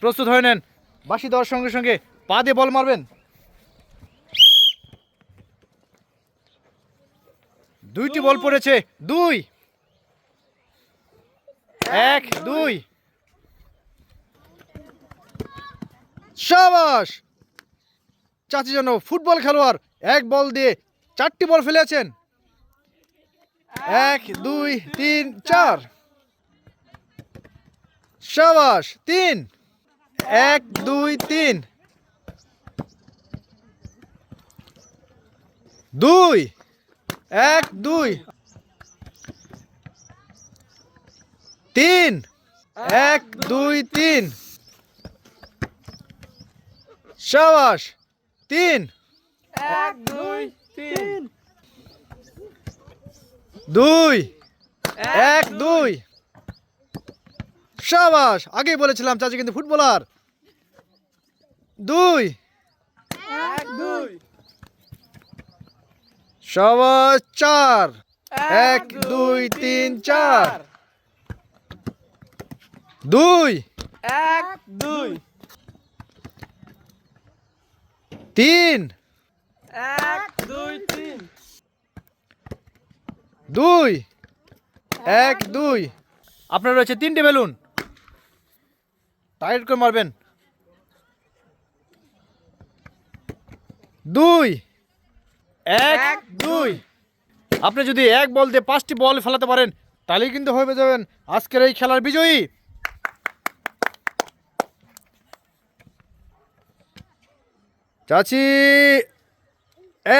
প্রস্তুত হয়ে নেন। বাসি দেওয়ার সঙ্গে সঙ্গে পা দিয়ে বল মারবেন। দুইটি বল পড়েছে, দুই। এক, দুই। সাবাস! চাচি যেন ফুটবল খেলোয়াড়, এক বল দিয়ে চারটি বল ফেলেছেন। এক, দুই, তিন, চার। সাবাস, তিন। এক দুই তিন। দুই। এক দুই। তিন। এক দুই তিন। সাবাস। তিন। এক দুই তিন। দুই। এক দুই। সাবাস। আগেই বলেছিলাম চাচি কিন্তু ফুটবলার। দুই। এক দুই। সাবাস চার। এক দুই তিন চার। দুই। এক দুই। তিন। এক দুই তিন। দুই। এক দুই। আপনার রয়েছে তিনটে বেলুন। টাইট করে মারবেন। দুই। এক দুই। আপনি যদি এক বল দিয়ে পাঁচটি বল ফেলাতে পারেন তাহলেই কিন্তু হয়ে যাবেন আজকের এই খেলার বিজয়ী। চাচি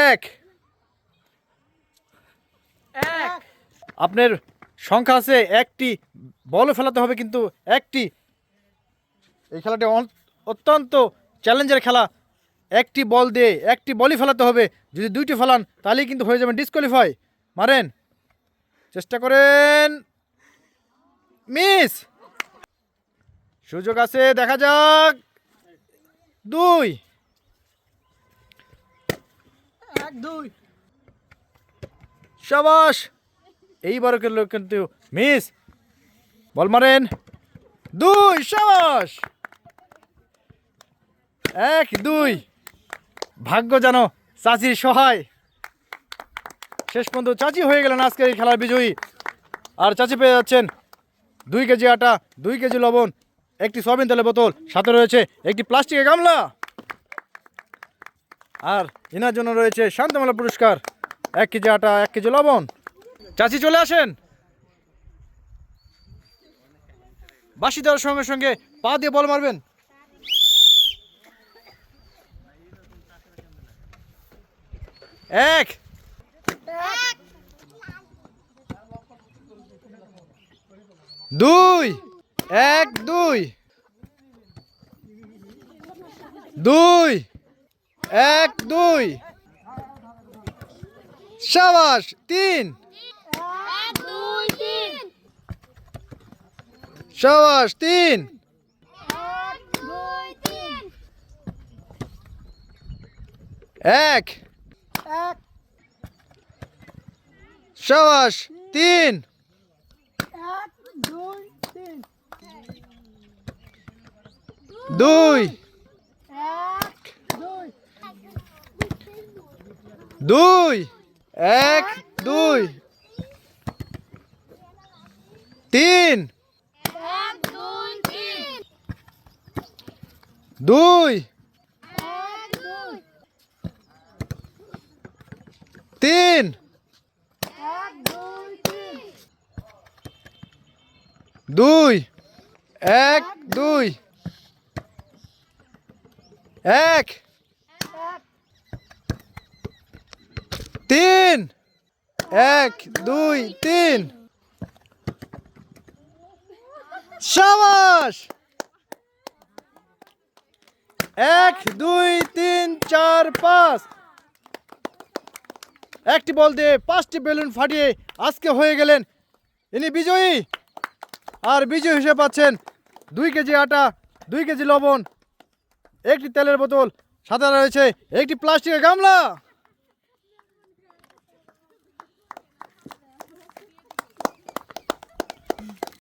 এক। এক। আপনার সংখ্যা আছে একটি বলও ফেলাতে হবে কিন্তু একটি। এই খেলাটি অত্যন্ত চ্যালেঞ্জের খেলা। একটি বল দিয়ে একটি বলই ফেলাতে হবে। যদি দুইটি ফেলান তাহলেই কিন্তু হয়ে যাবেন ডিসকোয়ালিফাই মারেন। চেষ্টা করেন। মিস! সুযোগ আছে দেখা যাক। দুই। এক দুই। সাবাস! এইবারও কিন্তু কিন্তু মিস! বল মারেন। দুই সাবাস! এক দুই। ভাগ্য জানো, চাচির সহায়। শেষ পর্যন্ত চাচি হয়ে গেলেন আজকের এই খেলার বিজয়ী। আর চাচি পেয়ে যাচ্ছেন দুই কেজি আটা, দুই কেজি লবণ, একটি সয়াবিন তেলের বোতল, সাথে রয়েছে একটি প্লাস্টিকের গামলা। আর এনার জন্য রয়েছে শান্তমালা পুরস্কার, এক কেজি আটা, এক কেজি লবণ। চাচি চলে আসেন। বাসি দেওয়ার সঙ্গে সঙ্গে পা দিয়ে বল মারবেন। এক। দুই। এক দুই। দুই। এক দুই। সাবাস তিন। সাবাস তিন। এক। এক সাবাস তিন। এক দুই তিন। দুই। এক দুই। দুই। এক দুই। তিন। দুই তিন দুই এক দুই তিন। দুই। এক দুই। এক। তিন। এক, দুই, তিন। সাবাস। এক, দুই, তিন, চার, পাঁচ। একটি বল দিয়ে পাঁচটি বেলুন ফাটিয়ে আজকে হয়ে গেলেন ইনি বিজয়ী। আর বিজয়ী হিসেবে পাচ্ছেন দুই কেজি আটা, দুই কেজি লবণ, একটি তেলের বোতল, সাদা রয়েছে, একটি প্লাস্টিকের গামলা।